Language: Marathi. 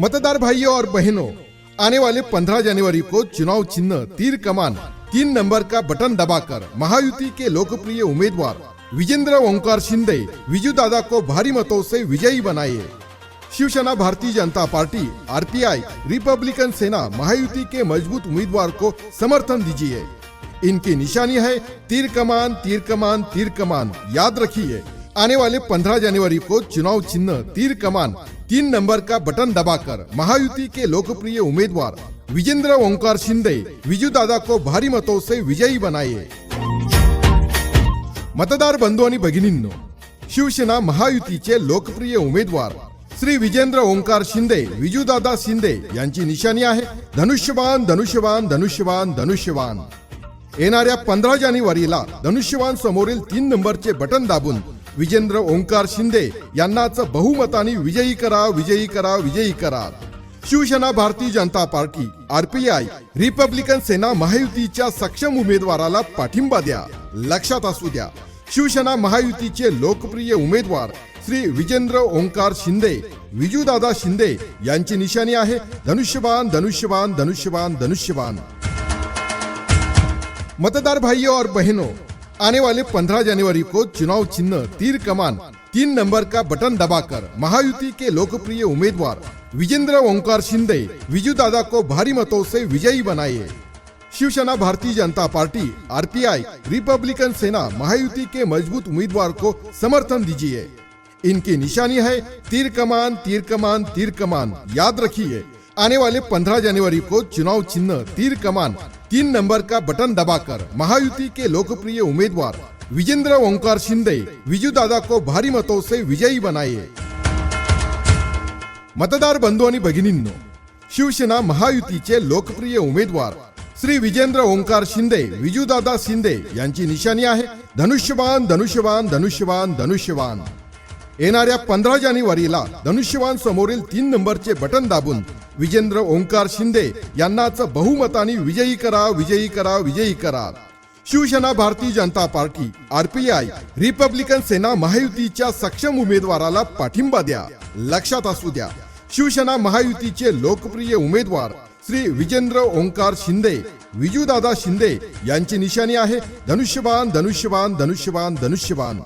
मतदार भाइयों और बहनों, आने वाले 15 जनवरी को चुनाव चिन्ह, तीर कमान, तीन नंबर का बटन दबाकर महायुति के लोकप्रिय उम्मीदवार विजेंद्र ओंकार शिंदे, विजू दादा को भारी मतों से विजयी बनाए। Shiv Sena Bharatiya Janata party, RPI, Republican Sena, Mahayuti के मज़बूत उम्मीदवार को समर्थन दीजिए। इनकी निशानी है, तीर कमान तीर कमान तीर कमान। याद रखिए आने वाले 15 जनवरी को चुनाव चिन्ह तीर कमान तीन नंबर का बटन दबाकर महायुति के लोकप्रिय उम्मीदवार विजेंद्र ओंकार शिंदे विजू दादा को भारी मतों से विजयी बनाए। मतदार बंधू आणि भगिनींनो शिवसेना महायुतीचे लोकप्रिय उमेदवार श्री विजेंद्र ओंकार शिंदे विजूदादा शिंदे यांची निशाणी आहे धनुष्यबाण धनुष्यबाण धनुष्यबाण धनुष्यबाण. येणाऱ्या पंधरा जानेवारीला धनुष्यबाण समोरील तीन नंबरचे बटन दाबून विजेंद्र ओंकार शिंदे यांनाच बहुमताने विजयी करा विजयी करा विजयी करा. Shivsena Bharatiya Janata party RPI Republican Sena महायुतीच्या सक्षम उमेदवाराला पाठिंबा द्या. लक्षात असू द्या शिवसेना महायुतीचे लोकप्रिय उमेदवार श्री विजेंद्र ओंकार शिंदे विजूदादा शिंदे यांची निशाणी आहे. धनुष्यबाण धनुष्यबाण धनुष्यबाण धनुष्यबाण. मतदार भाइयों और बहनों आने वाले 15 जनवरी को चुनाव चिन्ह, तीर कमान, तीन नंबर का बटन दबाकर महायुति के लोकप्रिय उम्मीदवार विजेंद्र ओंकार शिंदे, विजू दादा को भारी मतों से विजयी बनाए। Shiv Sena Bharatiya Janata party, RPI, Republican Sena Mahayuti के मज़बूत उम्मीदवार को समर्थन दीजिए। इनकी निशानी है, तीर कमान तीर कमान तीर कमान। याद रखिए, आने वाले 15 जनवरी को चुनाव चिन्ह, तीर कमान तीन नंबर का बटन दबाकर महायुति के लोकप्रिय उम्मीदवार विजेंद्र ओंकार शिंदे विजू दादा को भारी मतों से विजयी बनाए। मतदार बंधू आणि भगिनींनो शिवसेना महायुतीचे लोकप्रिय उमेदवार श्री विजेंद्र ओंकार शिंदे विजूदादा शिंदे यांची निशाणी आहे. धनुष्यबाण धनुष्यबाण धनुष्यबाण धनुष्यबाण. येणाऱ्या पंधरा जानेवारीला धनुष्यबाण समोरील तीन नंबरचे बटन दाबून विजेंद्र ओंकार शिंदे यांनाच बहुमताने विजयी करा विजयी करा विजयी करा. Shivsena Bharatiya Janata party RPI Republican Sena महायुतीच्या सक्षम उमेदवाराला पाठिंबा द्या. लक्षात असू द्या शिवसेना महायुतीचे लोकप्रिय उमेदवार श्री विजेंद्र ओंकार शिंदे विजूदादा शिंदे यांची निशाणी आहे. धनुष्यबाण धनुष्यबाण धनुष्यबाण धनुष्यबाण.